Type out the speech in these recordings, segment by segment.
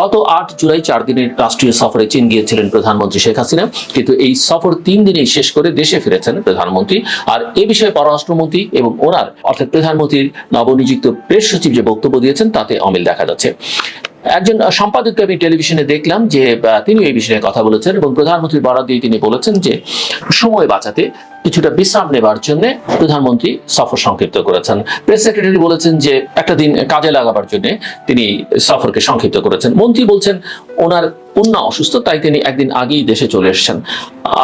গত আট জুলাই চার দিনের রাষ্ট্রীয় সফরে চীন গিয়েছিলেন প্রধানমন্ত্রী শেখ হাসিনা। কিন্তু এই সফর তিন দিনেই শেষ করে দেশে ফিরেছেন প্রধানমন্ত্রী। আর এ বিষয়ে পররাষ্ট্রমন্ত্রী এবং ওনার, অর্থাৎ প্রধানমন্ত্রীর নবনিযুক্ত প্রেস সচিব যে বক্তব্য দিয়েছেন, তাতে অমিল দেখা যাচ্ছে। একজন সম্পাদককে আমি টেলিভিশনে দেখলাম যে তিনি এই বিষয়ে কথা বলেছেন এবং প্রধানমন্ত্রীর বরাদ দিয়ে তিনি বলেছেন যে, সময় বাঁচাতে কিছুটা বিশ্রাম নেবার জন্য প্রধানমন্ত্রী সফর সংক্ষিপ্ত করেছেন। প্রেস সেক্রেটারি বলেছেন যে, একটা দিন কাজে লাগাবার জন্য তিনি সফরকে সংক্ষিপ্ত করেছেন। মন্ত্রী বলছেন, ওনার কন্যা অসুস্থ তাই তিনি একদিন আগেই দেশে চলে এসেছেন।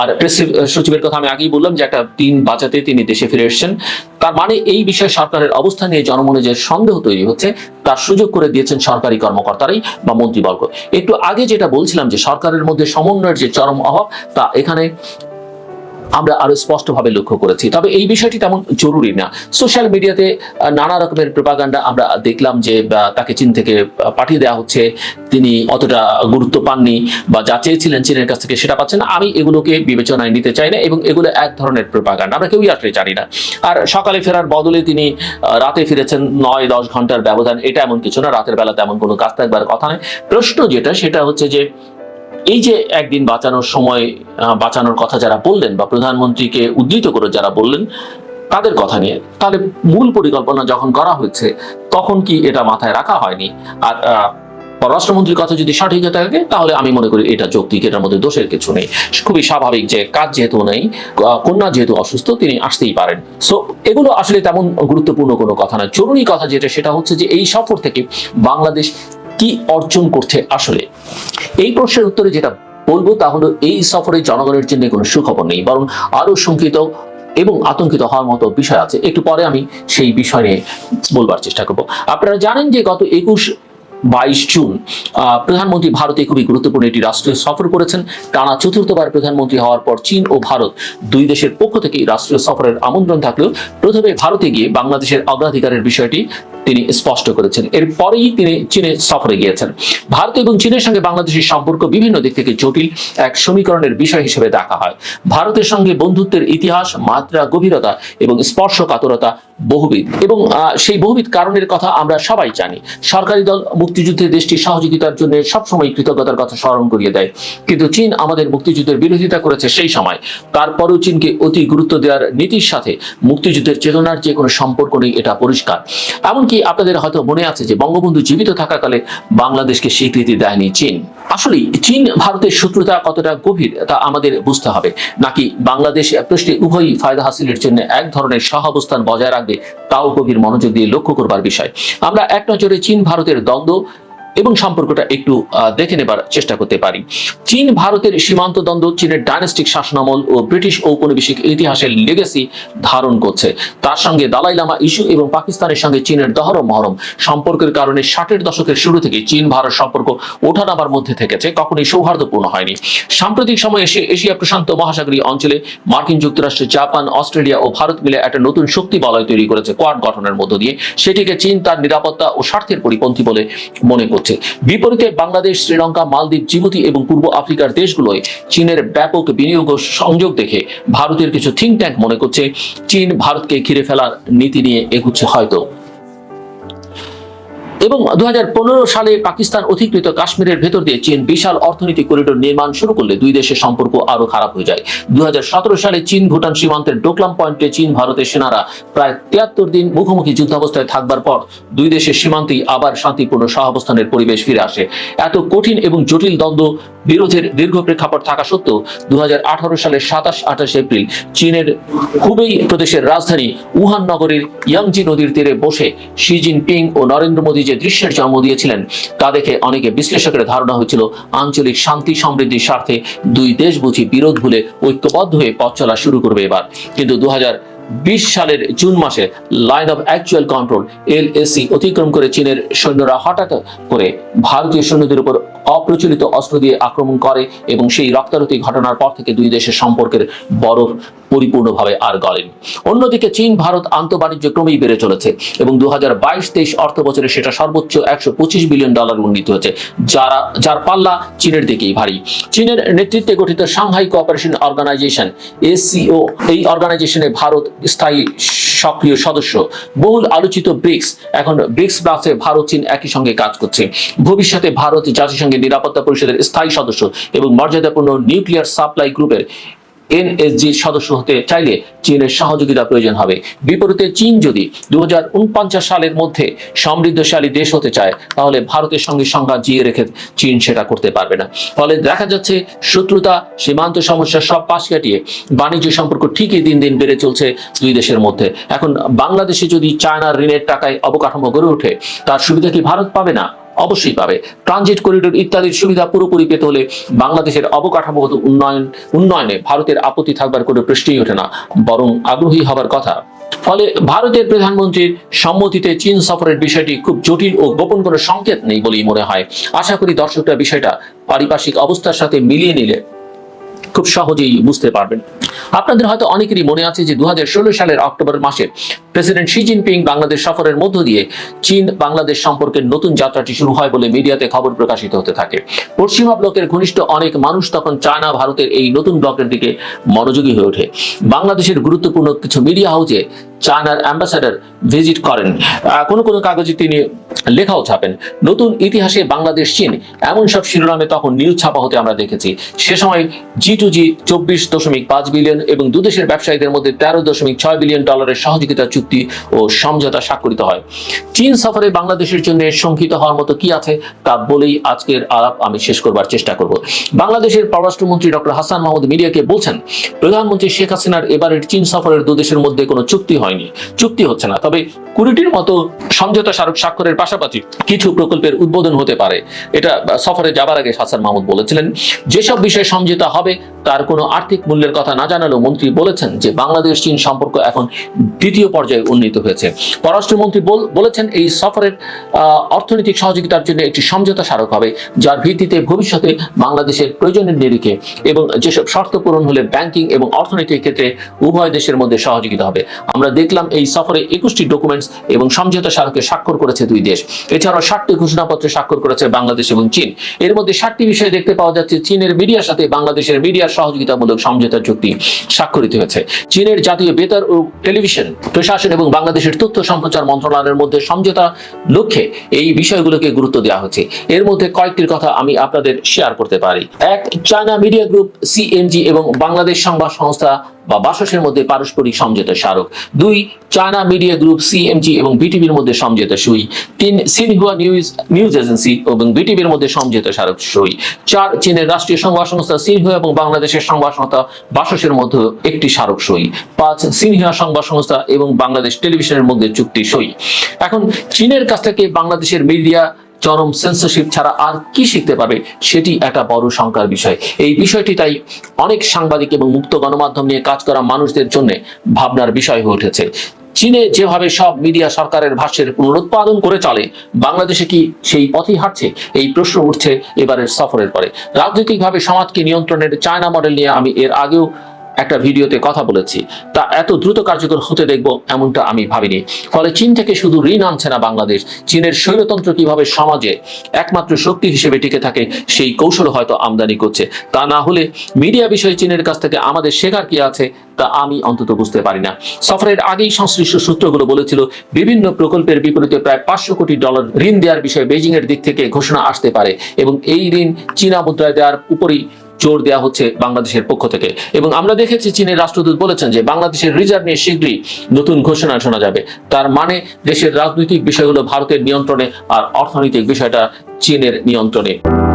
আর প্রেস সচিবের কথা আমি আগেই বললাম যে, একটা দিন বাঁচাতে তিনি দেশে ফিরে এসেছেন। তার মানে এই বিষয়ে সরকারের অবস্থা নিয়ে জনমনে যে সন্দেহ তৈরি হচ্ছে, তার সুযোগ করে দিয়েছেন সরকারি কর্মকর্তারাই বা মন্ত্রীবর্গ। একটু আগে যেটা বলছিলাম যে, সরকারের মধ্যে সমন্বয়ের যে চরম অভাব, তা এখানে আমরা আরও স্পষ্টভাবে লক্ষ্য করেছি। তবে এই বিষয়টি তেমন জরুরি না। সোশ্যাল মিডিয়াতে নানা রকমের প্রপাগান্ডা আমরা দেখলাম যে তাকে চীন থেকে পাঠিয়ে দেওয়া হচ্ছে। তিনি অতটা গুরুত্ব পাননি বা যা চেয়েছিলেন চীনের কাছ থেকে সেটা পাচ্ছেন। আমি এগুলোকে বিবেচনায় নিতে চাই না এবং এগুলো এক ধরনের প্রপাগান্ডা আমরা কেউই আসলে জানি না। আর সকালে ফেরার বদলে তিনি রাতে ফিরেছেন নয়, দশ ঘণ্টার ব্যবধান। এটা এমন কিছু না, রাতের বেলা তেমন কোনো কাজ থাকবার কথা নয়। প্রশ্ন যেটা, সেটা হচ্ছে যে এই যে একদিন বাঁচানোর সময় বাঁচানোর কথা যারা বললেন বা প্রধানমন্ত্রীকে উদ্ধৃত করে যারা বললেন, তাদের কথা নিয়ে, তাহলে মূল পরিকল্পনা যখন করা হয়েছে, তখন কি এটা মাথায় রাখা হয়নি? আর পররাষ্ট্রমন্ত্রীর কথা যদি সঠিক হয়ে থাকে, তাহলে আমি মনে করি এটা যৌক্তিক, এটার মধ্যে দোষের কিছু নেই। খুবই স্বাভাবিক যে কাজ যেহেতু নেই কন্যা যেহেতু অসুস্থ, তিনি আসতেই পারেন। সো এগুলো আসলে তেমন গুরুত্বপূর্ণ কোনো কথা না জরুরি কথা যেটা, সেটা হচ্ছে যে এই সফর থেকে বাংলাদেশ কি অর্জন করছে আসলে? এই প্রশ্নের উত্তরে যেটা বলব তা হলো, এই সফরে জনগণের জন্য কোনো সুখবর নেই, বরং আরও শঙ্কিত এবং আতঙ্কিত হওয়ার মতো বিষয় আছে। একটু পরে আমি সেই বিষয় নিয়ে বলবার চেষ্টা করব। আপনারা জানেন যে গত একুশ বাইশ জুন প্রধানমন্ত্রী ভারতে খুবই গুরুত্বপূর্ণ একটি রাষ্ট্রীয় সফর করেছেন। টানা চতুর্থবার প্রধানমন্ত্রী হওয়ার পর চীন ও ভারত দুই দেশের পক্ষ থেকে রাষ্ট্রীয় সফরের আমন্ত্রণ থাকলেও প্রথমে ভারতে গিয়ে বাংলাদেশের অগ্রাধিকারের বিষয়টি তিনি স্পষ্ট করেছেন। এরপরেই তিনি চীনে সফরে গিয়েছেন। ভারত এবং চীনের সঙ্গে বাংলাদেশের সম্পর্ক বিভিন্ন দিক থেকে জটিল এক সমীকরণের বিষয় হিসেবে দেখা হয়। ভারতের সঙ্গে বন্ধুত্বের ইতিহাস, মাত্রা, গভীরতা এবং স্পর্শকাতরতা বহুবিধ এবং সেই বহুবিধ কারণের কথা আমরা সবাই জানি। সরকারি দল মুক্তিযুদ্ধে দেশটির সহযোগিতার জন্য সবসময় কৃতজ্ঞতার কথা স্মরণ করিয়ে দেয়। কিন্তু চীন আমাদের মুক্তিযুদ্ধের বিরোধিতা করেছে সেই সময়। তারপরেও চীনকে অতি গুরুত্ব দেওয়ার নীতির সাথে মুক্তিযুদ্ধের চেতনার যে কোনো সম্পর্ক নেই, এটা পরিষ্কার। এমনকি আপনাদের হয়তো মনে আছে যে বঙ্গবন্ধু জীবিত থাকাকালে বাংলাদেশকে স্বীকৃতি দেয়নি চীন। আসলে চীন ভারতের শত্রুতা কতটা গভীর, তা আমাদের বুঝতে হবে। নাকি বাংলাদেশ প্রশ্নে উভয়ই ফায়দা হাসিলের জন্য এক ধরনের সহাবস্থান বজায় রাখবে, তাও গভীর মনোযোগ দিয়ে লক্ষ্য করবার বিষয়। আমরা এক নজরে চীন ভারতের দ্বন্দ্ব এবং সম্পর্কটা একটু দেখে নেবার চেষ্টা করতে পারি। চীন, ভারতের সীমান্ত দ্বন্দ্ব, চীনের ডাইনাস্টিক শাসনামল ও ব্রিটিশ ঔপনিবেশিক ইতিহাসের লেগেসি ধারণ করছে। তার সঙ্গে দালাই লামা ইস্যু এবং পাকিস্তানের সঙ্গে চীনের দহরম মহরম সম্পর্কের কারণে ষাটের দশকের শুরু থেকে চীন, ভারত সম্পর্ক ওঠানাবার মধ্যে থেকেছে, কখনোই সৌহার্দ্যপূর্ণ হয়নি। সাম্প্রতিক সময়ে এসে এশিয়া প্রশান্ত মহাসাগরীয় অঞ্চলে মার্কিন যুক্তরাষ্ট্র, জাপান, অস্ট্রেলিয়া ও ভারত মিলে একটা নতুন শক্তি বলয় তৈরি করেছে, কোয়াড গঠনের মধ্য দিয়ে। সেটিকে চীন তার নিরাপত্তা ও স্বার্থের পরিপন্থী বলে মনে করছে। বিপরীতে বাংলাদেশ, শ্রীলঙ্কা, মালদ্বীপ, জিবুতি এবং পূর্ব আফ্রিকার দেশগুলোয় চীনের ব্যাপক বিনিয়োগ সংযোগ দেখে ভারতের কিছু থিঙ্ক ট্যাঙ্ক মনে করছে, চীন ভারতকে ঘিরে ফেলার নীতি নিয়ে এগুচ্ছে হয়তো। এবং দু হাজার পনেরো সালে পাকিস্তান অধিকৃত কাশ্মীরের ভেতর দিয়ে চীন বিশাল অর্থনৈতিক করিডোর নির্মাণ শুরু করলে দুই দেশের সম্পর্ক আরও খারাপ হয়ে যায়। দু সালে চীন ভুটান সীমান্তের ডোকলাম পয়েন্টে চীন ভারতের সেনারা প্রায় তিয়াত্তর দিন মুখোমুখি যুদ্ধাবস্থায় থাকবার পর দুই দেশের সীমান্তেই আবার শান্তিপূর্ণ সহাবস্থানের পরিবেশ ফিরে আসে। এত কঠিন এবং জটিল দ্বন্দ্ব বিরোধের দীর্ঘ প্রেক্ষাপট থাকা সত্ত্বেও দু হাজার আঠারো সালের সাতাশ আঠাশ এপ্রিল চীনের হুবেই প্রদেশের রাজধানী উহান নগরীর ইয়াংজি নদীর তীরে বসে শি জিনপিং ও নরেন্দ্র মোদী যে দৃশ্যের জন্ম দিয়েছিলেন। তা দেখে অনেকে বিশ্লেষকের ধারণা হয়েছিল, আঞ্চলিক শান্তি সমৃদ্ধির স্বার্থে দুই দেশ বুঝি বিরোধ ভুলে ঐক্যবদ্ধ হয়ে পথ চলা শুরু করবে এবার। কিন্তু দু হাজার বিশ সালের জুন মাসে line of actual control LAC অতিক্রম করে চীনের সৈন্যরা হঠাৎ করে ভারতীয় সৈন্যদের উপর অপ্রচলিত অস্ত্র দিয়ে আক্রমণ করে এবং সেই রক্তারতি ঘটনার পর থেকে দুই দেশের সম্পর্কের বরফ পরিপূর্ণভাবে আর গলেন অন্যদিকে চীন, ভারত আন্তঃবাণিজ্য ক্রমেই বেড়ে চলেছে এবং দু হাজার বাইশ তেইশ অর্থ বছরে সেটা সর্বোচ্চ একশো পঁচিশ বিলিয়ন ডলার উন্নীত হয়েছে, যারা যার পাল্লা চীনের দিকেই ভারী। চীনের নেতৃত্বে গঠিত সাংহাই কোঅপারেশন অর্গানাইজেশন এসিও এই অর্গানাইজেশনে ভারত স্থায়ী সক্রিয় সদস্য। বহুল আলোচিত ব্রিক্স এখন ব্রিক্স প্লাসে ভারত, চীন একই সঙ্গে কাজ করছে। ভবিষ্যতে ভারত জাতিসংঘের নিরাপত্তা পরিষদের স্থায়ী সদস্য এবং মর্যাদাপূর্ণ নিউক্লিয়ার সাপ্লাই গ্রুপের এনএসজি সদস্য হতে চাইলে চীনের সহযোগিতা প্রয়োজন হবে। বিপরীতে চীন যদি দুই হাজার উনপঞ্চাশ সালের মধ্যে সমৃদ্ধশালী দেশ হতে চায়, তাহলে ভারতের সঙ্গে সংঘাত জিয়ে রেখে চীন সেটা করতে পারবে না। ফলে দেখা যাচ্ছে শত্রুতা, সীমান্ত সমস্যা সব পাশ কাটিয়ে বাণিজ্য সম্পর্ক ঠিকই দিন দিন বেড়ে চলছে দুই দেশের মধ্যে। এখন বাংলাদেশে যদি চায়নার ঋণের টাকায় অবকাঠামো গড়ে ওঠে, তার সুবিধা কি ভারত পাবে না? অবশ্যই পাবে। ট্রানজিট করিডোর ইত্যাদির সুবিধা পুরোপুরি পেতে হলে বাংলাদেশের অবকাঠামোগত উন্নয়ন, উন্নয়নে ভারতের আপত্তি থাকবার কোনো প্রশ্নই ওঠে না, বরং আগ্রহী হবার কথা। ফলে ভারতের প্রধানমন্ত্রীর সম্মতিতে চীন সফরের বিষয়টি খুব জটিল ও গোপন কোনো সংকেত নেই বলেই মনে হয়। আশা করি দর্শকরা বিষয়টা পারিপার্শ্বিক অবস্থার সাথে মিলিয়ে নিলে খুব সহজেই বুঝতে পারবেন। আপনাদের হয়তো অনেকেরই মনে আছে যে দু সালের অক্টোবর মাসে প্রেসিডেন্ট শি জিনপিং বাংলাদেশ সফরের মধ্য দিয়ে চীন বাংলাদেশ সম্পর্কের নতুন যাত্রাটি শুরু হয় বলে মিডিয়াতে খবর প্রকাশিত হতে থাকে। পশ্চিমা ব্লকের ঘনিষ্ঠ অনেক মানুষ তখন চায়না, ভারতের এই নতুন ব্লকের দিকে মনোযোগী হয়ে ওঠে। বাংলাদেশের গুরুত্বপূর্ণ কিছু মিডিয়া হাউসে চায়নার অ্যাম্বাসাডার ভিজিট করেন। কোনো কোনো কাগজে তিনি লেখাও ছাপেন। নতুন ইতিহাসে বাংলাদেশ, চীন এমন সব শিরোনামে তখন নিউজ ছাপা হতে আমরা দেখেছি। সে সময় জি টু জি চব্বিশ দশমিক পাঁচ বিলিয়ন এবং দুদেশের ব্যবসায়ীদের মধ্যে তেরো দশমিক ছয় বিলিয়ন ডলারের সহযোগিতা, চুক্তি ও সমঝোতা স্বাক্ষরিত হয়। চীন সফরে বাংলাদেশের জন্য শঙ্কিত হওয়ার মতো কি আছে তা বলেই আজকের আলাপ আমি শেষ করবার চেষ্টা করব। বাংলাদেশের পররাষ্ট্রমন্ত্রী ডক্টর হাসান মাহমুদ মিডিয়াকে বলছেন, প্রধানমন্ত্রী শেখ হাসিনার এবারের চীন সফরের দুদেশের মধ্যে কোনো চুক্তি হয়নি। চুক্তি হচ্ছে না। তবে কুড়িটির মতো সমঝোতা স্মারক স্বাক্ষরের পাশাপাশি কিছু প্রকল্পের উদ্বোধন হতে পারে। এটা সফরে যাবার আগে হাসান মাহমুদ বলেছিলেন, যেসব বিষয়ে সমঝোতা হবে, তার কোনো আর্থিক মূল্যের কথা না জানালেও মন্ত্রী বলেছেন যে বাংলাদেশ চীন সম্পর্ক এখন দ্বিতীয় পর্যায়ে উন্নীত হয়েছে। পররাষ্ট্রমন্ত্রী বলেছেন এই সফরের অর্থনৈতিক সহযোগিতার জন্য একটি সমঝোতা স্মারক হবে, যার ভিত্তিতে ভবিষ্যতে বাংলাদেশের প্রয়োজনের নিরিখে এবং যেসব শর্ত পূরণ হলে ব্যাংকিং এবং অর্থনৈতিক ক্ষেত্রে উভয় দেশের মধ্যে সহযোগিতা হবে। আমরা দেখলাম এই সফরে একুশটি ডকুমেন্টস এবং সমঝোতা স্মারকে স্বাক্ষর করেছে দুই দেশ। এছাড়াও ষাটটি ঘোষণাপত্রে স্বাক্ষর করেছে বাংলাদেশ এবং চীন। এর মধ্যে ষাটটি বিষয়ে দেখতে পাওয়া যাচ্ছে, চীনের মিডিয়ার সাথে বাংলাদেশের মিডিয়ার সহযোগিতামূলক সমঝোতা চুক্তি স্বাক্ষরিত হয়েছে। চীনের জাতীয় বেতার ও টেলিভিশন, প্রশাসন এবং বাংলাদেশের তথ্য সম্প্রচার মন্ত্রণালয়ের মধ্যে সমঝোতা লক্ষ্যে এই বিষয়গুলোকে গুরুত্ব দেওয়া হচ্ছে। এর মধ্যে কয়েকটির কথা আমি আপনাদের শেয়ার করতে পারি। এক, চায়না মিডিয়া গ্রুপ সিএমজি এবং বাংলাদেশ সংবাদ সংস্থা বা বাসসের মধ্যে পারস্পরিক সমঝোতা স্মারক। দুই, চায়না মিডিয়া গ্রুপ সিএমজি এবং বিটিভির মধ্যে সমঝোতা সই। তিন, সিনহুয়া নিউজ নিউজ এজেন্সি এবং বিটিভির মধ্যে সমঝোতা স্মারক সই। চার, চীনের রাষ্ট্রীয় সংবাদ সংস্থা সিনহুয়া এবং বাংলাদেশের সংবাদ সংস্থা বাসসের মধ্যে একটি স্মারক সই। পাঁচ, সিনহুয়া সংবাদ সংস্থা এবং বাংলাদেশ টেলিভিশনের মধ্যে চুক্তি সই। এখন, চীনের কাছ থেকে বাংলাদেশের মিডিয়া চরম সেন্সরশিপ ছাড়া আর কি শিখতে পারবে? সেটি একটা বড় শঙ্কার বিষয়। এই বিষয়টি তাই অনেক সাংবাদিক এবং মুক্ত গণমাধ্যম নিয়ে কাজ করা মানুষদের জন্য ভাবনার বিষয় হয়ে উঠেছে। চীনে যেভাবে সব মিডিয়া সরকারের ভাষ্যের পুনরুৎপাদন করে চলে, বাংলাদেশে কি সেই পথেই হাঁটছে? এই প্রশ্ন উঠছে এবারের সফরের পরে। রাজনৈতিকভাবে সমাজকে নিয়ন্ত্রণের চায়না মডেল নিয়ে আমি এর আগেও একটা ভিডিওতে কথা বলেছি। তা এত দ্রুত কার্যকর হতে দেখব এমনটা আমি ভাবিনি। ফলে চীন থেকে শুধু ঋণ আনছে না বাংলাদেশ। চীনের স্বৈরতন্ত্র কীভাবে সমাজে একমাত্র শক্তি হিসেবে টিকে থাকে, সেই কৌশল হয়তো আমদানি করছে। তা না হলে মিডিয়া বিষয়ে চীনের কাছ থেকে আমাদের শেখার কি আছে, তা আমি অন্তত বুঝতে পারি না। সফরের আগেই সংশ্লিষ্ট সূত্রগুলো বলেছিল, বিভিন্ন প্রকল্পের বিপরীতে প্রায় পাঁচশো কোটি ডলার ঋণ দেওয়ার বিষয়ে বেজিং এর দিক থেকে ঘোষণা আসতে পারে এবং এই ঋণ চীনা মুদ্রায় দেওয়ার উপরই জোর দেওয়া হচ্ছে বাংলাদেশের পক্ষ থেকে। এবং আমরা দেখেছি চীনের রাষ্ট্রদূত বলেছেন যে, বাংলাদেশের রিজার্ভ নিয়ে শীঘ্রই নতুন ঘোষণা শোনা যাবে। তার মানে দেশের রাজনৈতিক বিষয়গুলো ভারতের নিয়ন্ত্রণে আর অর্থনৈতিক বিষয়টা চীনের নিয়ন্ত্রণে।